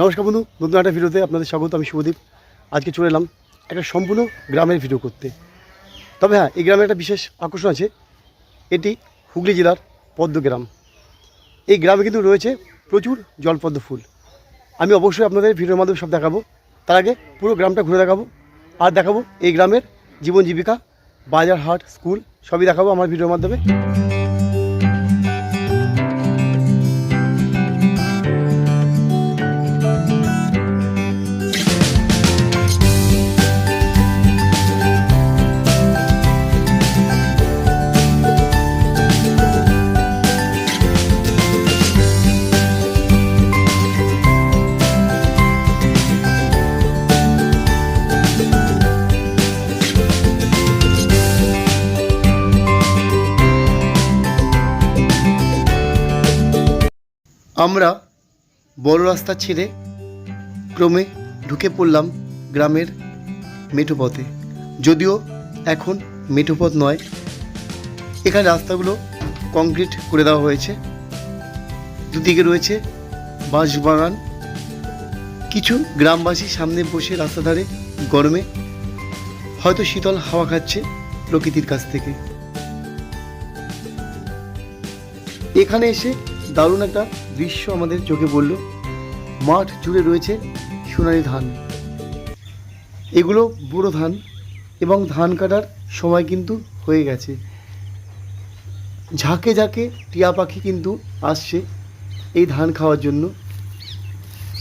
নমস্কার বন্ধু, নতুন একটা ভিডিওতে আপনাদের স্বাগত, আমি শুভদীপ। আজকে চলে এলাম একটা সম্পূর্ণ গ্রামের ভিডিও করতে। তবে হ্যাঁ এই গ্রামে একটা বিশেষ আকর্ষণ আছে, এটি হুগলি জেলার পদ্ম গ্রাম। এই গ্রামে কিন্তু রয়েছে প্রচুর জলপদ্ম ফুল। আমি অবশ্যই আপনাদের ভিডিওর মাধ্যমে সব দেখাবো, তার আগে পুরো গ্রামটা ঘুরে দেখাবো, আর দেখাবো এই গ্রামের জীবন জীবিকা, বাজার হাট, স্কুল, সবই দেখাবো আমার ভিডিওর মাধ্যমে। আমরা বড় রাস্তা ছেড়ে ক্রমে ঢুকে পড়লাম গ্রামের মেঠোপথে যদিও এখন মেঠোপথ নয়, এখানে রাস্তাগুলো কংক্রিট করে দেওয়া হয়েছে। দুদিকে রয়েছে বাঁশবাগান কিছু গ্রামবাসী সামনে বসে রাস্তা ধারে গরমে হয়তো শীতল হাওয়া খাচ্ছে প্রকৃতির কাছ থেকে। এখানে এসে দারুণ একটা দৃশ্য আমাদের চোখে পড়ল। মাঠ জুড়ে রয়েছে সোনালি ধান। এগুলো বুড়ো ধান এবং ধান কাটার সময় কিন্তু হয়ে গেছে। ঝাঁকে ঝাঁকে টিয়া পাখি কিন্তু আসছে এই ধান খাওয়ার জন্য।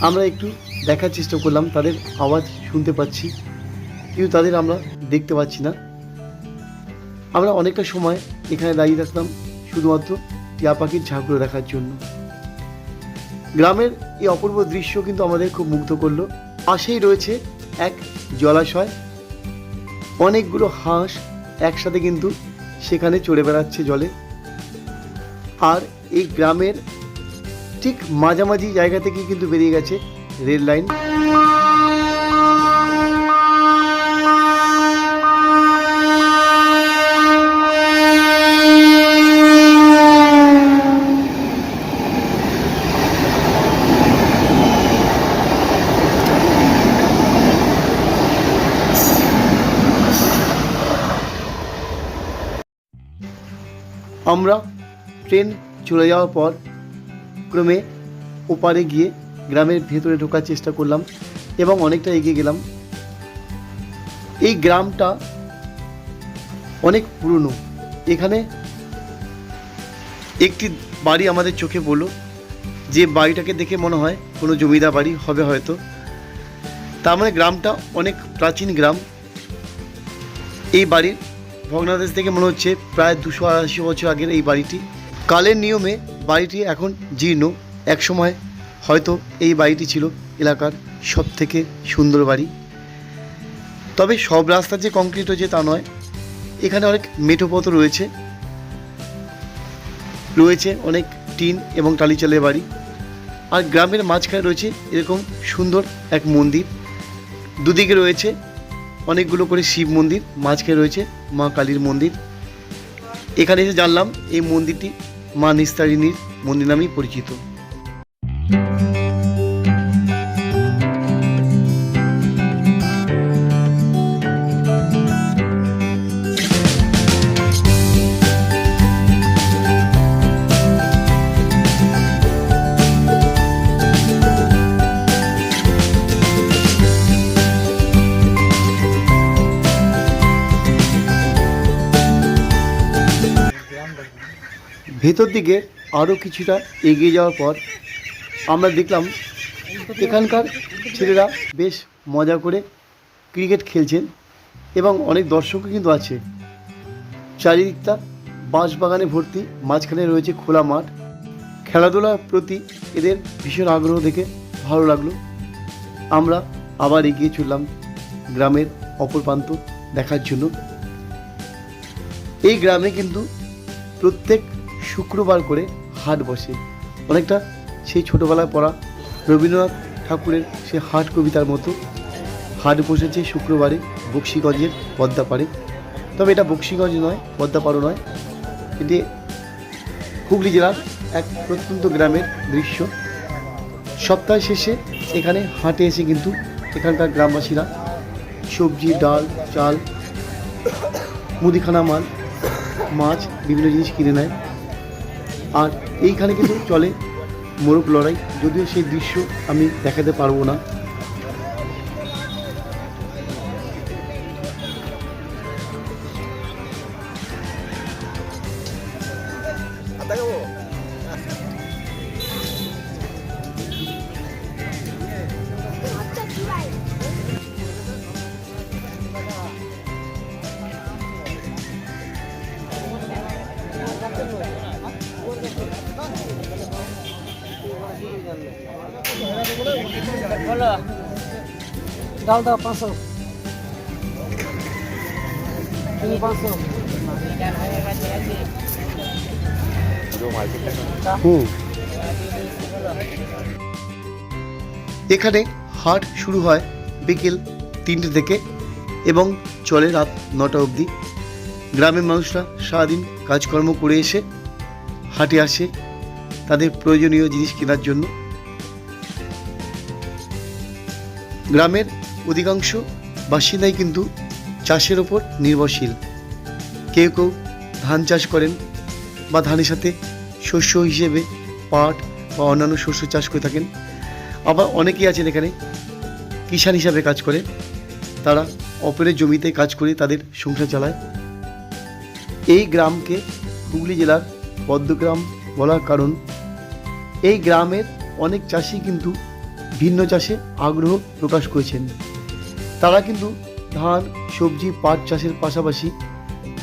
আমরা একটু দেখার চেষ্টা করলাম, তাদের আওয়াজ শুনতে পাচ্ছি। কিন্তু তাদের আমরা দেখতে পাচ্ছি না। আমরা অনেকটা সময় এখানে দাঁড়িয়ে থাকতাম শুধুমাত্র টিয়া পাখির ঝাঁকগুলো দেখার জন্য। গ্রামের এই অপূর্ব দৃশ্য কিন্তু আমাদের খুব মুগ্ধ করল। পাশেই রয়েছে এক জলাশয়। অনেকগুলো হাঁস একসাথে কিন্তু সেখানে চড়ে বেড়াচ্ছে জলে। আর এই গ্রামের ঠিক মাঝামাঝি জায়গা থেকে কিন্তু বেরিয়ে গেছে রেল লাইন। আমরা ট্রেন চলে যাওয়ার পর ক্রমে ওপারে গিয়ে গ্রামের ভেতরে ঢোকার চেষ্টা করলাম এবং অনেকটা এগিয়ে গেলাম। এই গ্রামটা অনেক পুরনো। এখানে একটি বাড়ি আমাদের চোখে পড়ল। যে বাড়িটাকে দেখে মনে হয় কোনো জমিদার বাড়ি হবে হয়তো। তার মানে গ্রামটা অনেক প্রাচীন গ্রাম। এই বাড়ির ভগ্নাদেশ থেকে মনে হচ্ছে প্রায় দুশো আড়াইশো বছর আগের এই বাড়িটি। কালের নিয়মে বাড়িটি এখন জীর্ণ। একসময় হয়তো এই বাড়িটি ছিল এলাকার সব থেকে সুন্দর বাড়ি। তবে সব রাস্তা যে কংক্রিট হয়েছে তা নয়। এখানে অনেক মেঠোপথ রয়েছে। রয়েছে অনেক টিন এবং টালি চালের বাড়ি। আর গ্রামের মাঝখানে রয়েছে এরকম সুন্দর এক মন্দির। দুদিকে রয়েছে অনেকগুলো করে শিব মন্দির, মাঝখানে রয়েছে মা কালীর মন্দির। এখানে এসে জানলাম এই মন্দিরটি মা নিস্তারিণীর মন্দির নামেই পরিচিত। ভেতর দিকে আরও কিছুটা এগিয়ে যাওয়ার পর আমরা দেখলাম এখানকার ছেলেরা বেশ মজা করে ক্রিকেট খেলছেন এবং অনেক দর্শকও কিন্তু আছে। চারিদিকটা বাঁশ বাগানে ভর্তি, মাঝখানে রয়েছে খোলা মাঠ। খেলাধুলার প্রতি এদের ভীষণ আগ্রহ দেখে ভালো লাগল। আমরা আবার এগিয়ে চললাম গ্রামের অপর প্রান্ত দেখার জন্য। এই গ্রামে কিন্তু প্রত্যেক শুক্রবার করে হাট বসে। অনেকটা সেই ছোটোবেলায় পড়া রবীন্দ্রনাথ ঠাকুরের সে হাট কবিতার মতো। হাট বসেছে শুক্রবারে বক্সিগঞ্জের পদ্মাপাড়ে। তবে এটা বক্সিগঞ্জ নয়, পদ্মাপাড়ও নয়। এটি হুগলি জেলার এক প্রত্যন্ত গ্রামের দৃশ্য। সপ্তাহ শেষে এখানে হাটে এসে কিন্তু এখানকার গ্রামবাসীরা সবজি, ডাল, চাল, মুদিখানা মাল, মাছ, বিভিন্ন জিনিস কিনে নেয়। আর এইখানে কিন্তু চলে মোরগ লড়াই। যদিও সেই দৃশ্য আমি দেখাতে পারব না। ডাল দাও পাঁচশো। চিনি পাঁচশো। হুম। এখানে হাট শুরু হয় বিকেল তিনটে থেকে এবং চলে রাত নটা অবধি। গ্রামের মানুষরা সারাদিন কাজকর্ম করে এসে হাটে আসে তাদের প্রয়োজনীয় জিনিস কেনার জন্য। গ্রামের অধিকাংশ বাসিন্দাই কিন্তু চাষের ওপর নির্ভরশীল। কেউ কেউ ধান চাষ করেন বা ধানের সাথে শস্য হিসেবে পাট বা অন্যান্য শস্য চাষ করে থাকেন। আবার অনেকেই আছেন এখানে, কিষাণ হিসাবে কাজ করে। তারা অপরের জমিতে কাজ করে তাদের সংসার চালায়। এই গ্রামকে হুগলি জেলার পদ্মগ্রাম বলার কারণ, এই গ্রামের অনেক চাষি কিন্তু ভিন্ন চাষে আগ্রহ প্রকাশ করেছেন। তারা কিন্তু ধান, সবজি, পাট চাষের পাশাপাশি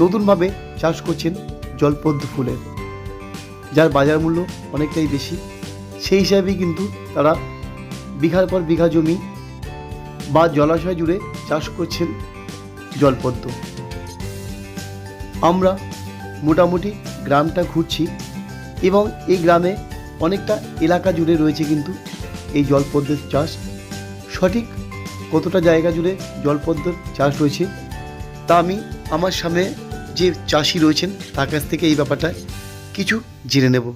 নতুনভাবে চাষ করছেন জলপদ্ম ফুলের, যার বাজার মূল্য অনেকটাই বেশি। সেই হিসাবেই কিন্তু তারা বিঘার পর বিঘা জমি বা জলাশয় জুড়ে চাষ করছেন জলপদ্ম। আমরা মোটামুটি গ্রামটা ঘুরছি এবং এই গ্রামে অনেকটা এলাকা জুড়ে রয়েছে কিন্তু এই জলপদ্মের চাষ। সঠিক কতটা জায়গা জুড়ে জলপদ্মের চাষ রয়েছে তা আমি আমার সামনে যে চাষি রয়েছেন তার কাছ থেকে এই ব্যাপারটা কিছু জেনে নেব।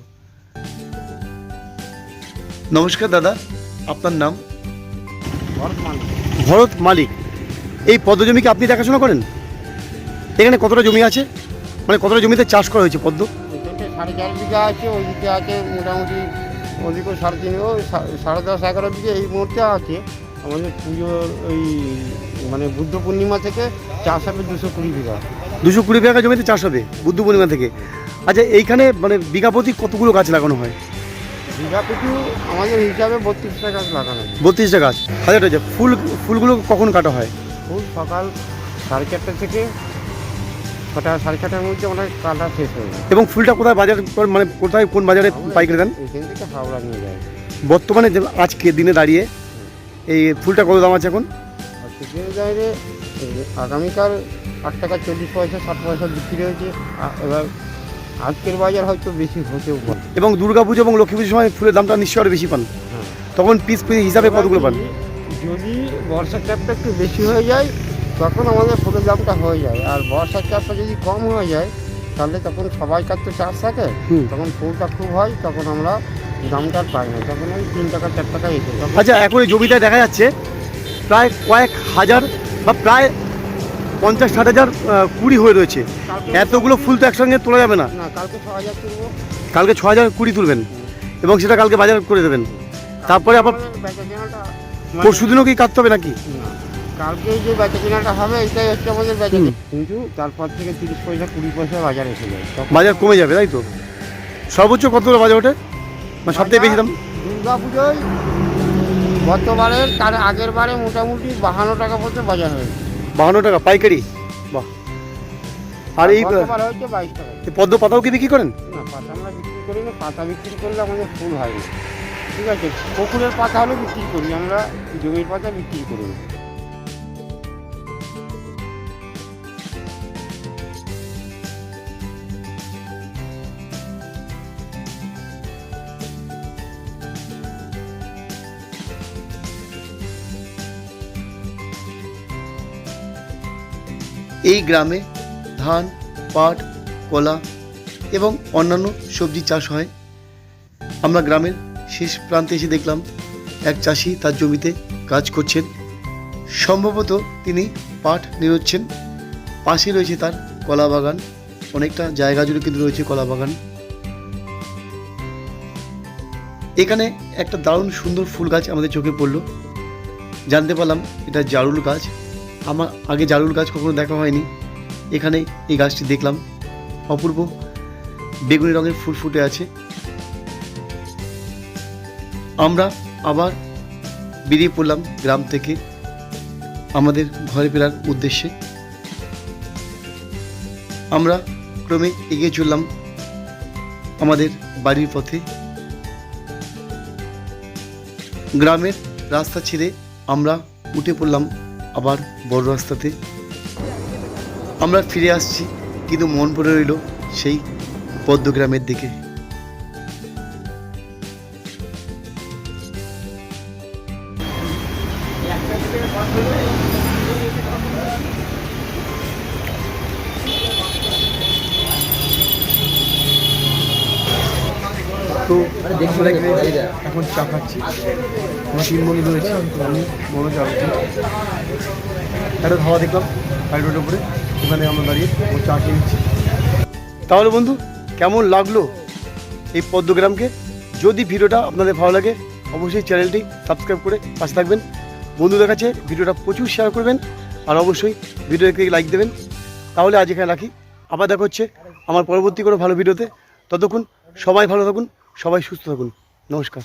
নমস্কার দাদা আপনার নাম? ভরত মালিক। এই পদ্ম জমিকে আপনি দেখাশোনা করেন? এখানে কতটা জমি আছে? মানে কতটা জমিতে চাষ করা হয়েছে পদ্ম? সাড়ে চার বিঘা আছে ওইদিকে আছে মোটামুটি সাড়ে তিন সাড়ে দশ এগারো বিঘে এই মুহূর্তে আছে। আমাদের পুজোর ওই মানে বুদ্ধ পূর্ণিমা থেকে চাষ হবে দুশো কুড়ি বিঘা। দুশো কুড়ি বিঘা জমিতে চাষ হবে বুদ্ধ পূর্ণিমা থেকে? আচ্ছা এইখানে মানে বিঘা প্রতি কতগুলো গাছ লাগানো হয়? বিঘা পিছু আমাদের হিসাবে বত্রিশটা গাছ লাগানো আছে। বত্রিশটা গাছ। হাজার হাজার ফুল ফুলগুলো কখন কাটা হয়? ফুল সকাল সাড়ে চারটে থেকে ছটা সাড়ে ছটার মধ্যে অনেক কাটা শেষ হয়ে যায়। এবং ফুলটা কোথায় বাজার মানে কোথায় কোন বাজারে পাইকারি দেন? এখান থেকে হাওড়া নিয়ে যায় বর্তমানে আজকে দিনে দাঁড়িয়ে এই ফুলটা কত দাম আছে এখন? আগামীকাল আট টাকা চল্লিশ পয়সা ষাট পয়সা বিক্রি হয়েছে। এবার আজকের বাজার হয়তো বেশি হতেও পারে। এবং দুর্গা পুজো এবং লক্ষ্মী পুজোর সময় ফুলের দামটা নিশ্চয়ই আরও বেশি পান। হ্যাঁ। তখন পিস পিস হিসাবে কতগুলো পান? যদি বর্ষার চাপটা একটু বেশি হয়ে যায় তখন আমাদের ফুলের দামটা হয়ে যায়। আর বর্ষার চাপটা যদি কম হয়ে যায় তাহলে তখন সবাইকার তো চাষ থাকে। হুম। তখন ফুলটা খুব হয় তখন আমরা দামটা আর পাই না তখন ওই তিন টাকা চার টাকা এসে তখন আচ্ছা এখন এই জমিটা দেখা যাচ্ছে প্রায় কয়েক হাজার বা প্রায় পঞ্চাশ ষাট হাজার কুড়ি হয়ে রয়েছে। এতগুলো ফুল তো একসঙ্গে তোলা যাবে না। না কালকে ছ হাজার তুলবো। কালকে ছ হাজার কুড়ি তুলবেন এবং সেটা কালকে বাজার করে দেবেন। তারপরে আবার মানে- পরশু দিনও কি কাটতে হবে নাকি? কালকে যে বেচা কেনাটা হবে এটাই হচ্ছে আমাদের বেচা কিন্তু তারপর থেকে তিরিশ পয়সা কুড়ি পয়সা বাজার এসে যায় বাজার কমে যাবে তাই তো? সর্বোচ্চ কত বাজার ওঠে? মানে সবথেকে বেশি দাম? দুর্গা পুজোয় গতবারের তার আগের বারে মোটামুটি বাহান্ন টাকা পর্যন্ত বাজার হয়েছে। বাহান্ন টাকা পাইকারি? বাহ। আর এই গতবার হয়েছে বাইশ টাকা। পদ্ম পাতাও কি বিক্রি করেন? না পাতা আমরা বিক্রি করি না পাতা বিক্রি করলে আমাদের ফুল হয়। ঠিক আছে পুকুরের পাতা হলে বিক্রি করি আমরা জমির পাতা বিক্রি করি এই গ্রামে ধান, পাট, কলা এবং অন্যান্য সবজি চাষ হয়। আমরা গ্রামের শেষ প্রান্তে এসে দেখলাম, এক চাষি তার জমিতে কাজ করছেন। সম্ভবত তিনি পাট নিরোচ্ছেন পাশে রয়েছে তার কলা বাগান। অনেকটা জায়গা জুড়ে কিন্তু রয়েছে কলা বাগান। এখানে একটা দারুণ সুন্দর ফুল গাছ আমাদের চোখে পড়ল। জানতে পারলাম এটা জারুল গাছ। আমার আগে জারুল গাছ কখনো দেখা হয়নি। এখানে এই গাছটি দেখলাম। অপূর্ব বেগুনি রঙের ফুল ফুটে আছে। আমরা আবার বেরিয়ে পড়লাম গ্রাম থেকে আমাদের ঘরে ফেরার উদ্দেশ্যে। আমরা ক্রমে এগিয়ে চললাম আমাদের বাড়ির পথে। গ্রামের রাস্তা ছেড়ে আমরা উঠে পড়লাম আবার বড় রাস্তাতে। আমরা ফিরে আসছি কিন্তু মন পড়ে রইল সেই পদ্মগ্রামের দিকে। তো এখানে চা খাচ্ছি। আমরা তিন বন্ধু রয়েছে, আমি বড় চা খাচ্ছি। একটা ধাওয়া দেখলাম হাই উপরে। ওখানে আমরা দাঁড়িয়ে ও চা খেয়ে নিচ্ছি। তাহলে বন্ধু, কেমন লাগল এই পদ্মগ্রামকে? যদি ভিডিওটা আপনাদের ভালো লাগে, অবশ্যই চ্যানেলটি সাবস্ক্রাইব করে পাশে থাকবেন। বন্ধুদের কাছে ভিডিওটা প্রচুর শেয়ার করবেন, আর অবশ্যই ভিডিও ভিডিওকে লাইক দেবেন। তাহলে আজ এখানে রাখি। আবার দেখা হচ্ছে আমার পরবর্তী কোনো ভালো ভিডিওতে। ততক্ষণ সবাই ভালো থাকুন সবাই সুস্থ থাকুন। নমস্কার।